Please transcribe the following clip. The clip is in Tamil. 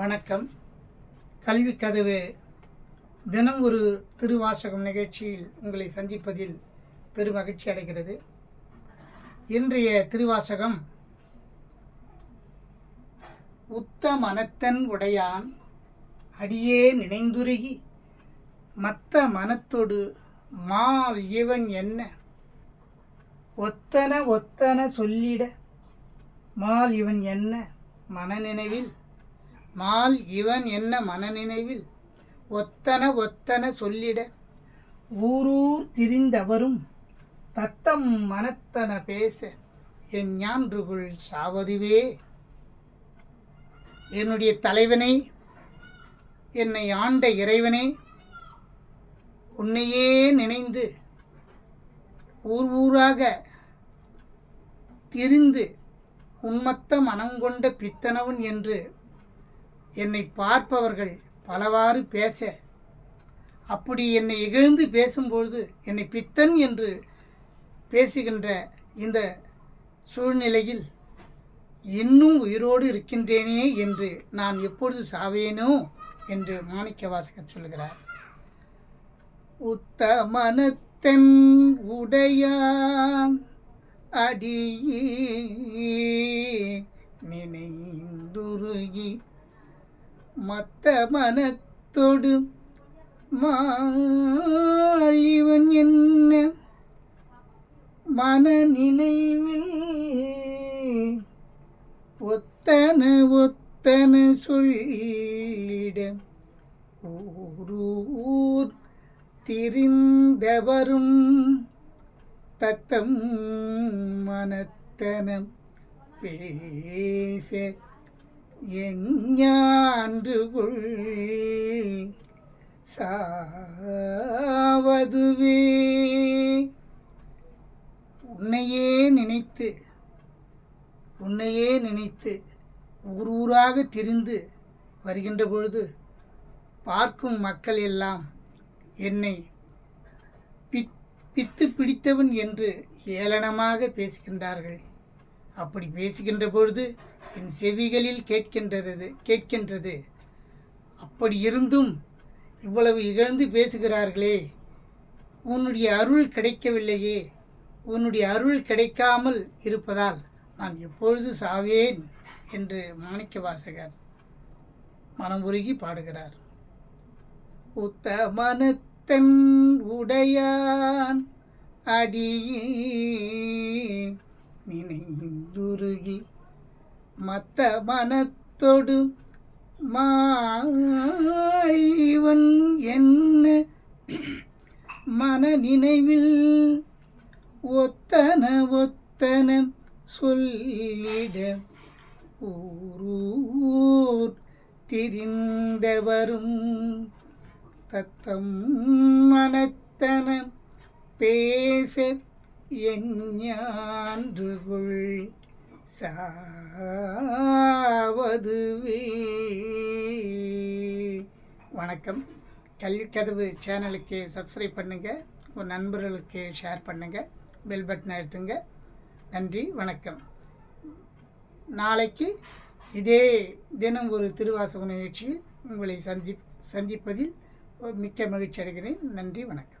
வணக்கம். கல்வி கதவு. தினம் ஒரு திருவாசகம் நிகழ்ச்சியில் உங்களை சந்திப்பதில் பெருமகிழ்ச்சி அடைகிறது. இன்றைய திருவாசகம் உத்த மனத்தன் உடையான் அடியே நினைந்துருகி மத்த மனத்தொடு மால் இவன் என்ன? ஒத்தன ஒத்தன சொல்லிட மால் இவன் என்ன? மனநினைவில் மால் இவன் என்ன மனநினைவில்? ஒத்தன ஒத்தன சொல்லிட. ஊரூர் திரிந்தவரும் தத்தம் மனத்தன பேச. என் ஞான்றுகுள் சாவதுவே. என்னுடைய தலைவனை என்னை ஆண்ட இறைவனே உன்னையே நினைந்து ஊர் ஊராக திரிந்து உன்மத்த மனங்கொண்ட பித்தனவன் என்று என்னை பார்ப்பவர்கள் பலவாறு பேச. அப்படி என்னை இகழ்ந்து பேசும்பொழுது என்னை பித்தன் என்று பேசுகின்ற இந்த சூழ்நிலையில் இன்னும் உயிரோடு இருக்கின்றேனே என்று நான் எப்பொழுது சாவேனோ என்று மாணிக்க வாசகர் சொல்கிறார் உத்தமனத்தன் உடையான் அடியே நினைந்துருகி மத்த மனத்தோடு மாழிவன் என்ன? மன நினைவில் ஒத்தன ஒத்தன சொல்லிட ஊரூர் திரிந்தவரும் தத்தம் மனத்தனம் பேச எஞ்ஞான்றுகுள் சாவதுவே. உன்னையே நினைத்து உன்னையே நினைத்து ஊர் ஊராக திரிந்து வருகின்ற பொழுது பார்க்கும் மக்கள் எல்லாம் என்னை பித் பித்து பிடித்தவன் என்று ஏளனமாக பேசுகின்றார்கள். அப்படி பேசுகின்ற பொழுது என் செவிகளில் கேட்கின்றது கேட்கின்றது. அப்படி இருந்தும் இவ்வளவு இகழ்ந்து பேசுகிறார்களே உன்னுடைய அருள் கிடைக்கவில்லையே உன்னுடைய அருள் கிடைக்காமல் இருப்பதால் நான் எப்பொழுது சாவேன் என்று மாணிக்க வாசகர் மனம் உருகி பாடுகிறார். உத்த மனத்தன் உடையான் அடியே நினைந்துருகி மத்த மனத்தொடு மாய்வன் என்ன மன நினைவில் ஒத்தன ஒத்தன சொல்லிட ஊரூர் திரிந்தவரும் தத்தம் மனத்தன பேச எஞ்ஞான்றுகுள் சாவதுவே. வணக்கம். கல்வி கதவு சேனலுக்கு சப்ஸ்கிரைப் பண்ணுங்கள் உங்கள் நண்பர்களுக்கு ஷேர் பண்ணுங்கள் பெல் பட்டனை அழுத்துங்க. நன்றி வணக்கம். நாளைக்கு இதே தினம் ஒரு திருவாசக நிகழ்ச்சியில் உங்களை சந்தி சந்திப்பதில் மிக்க மகிழ்ச்சி அடைகிறேன். நன்றி வணக்கம்.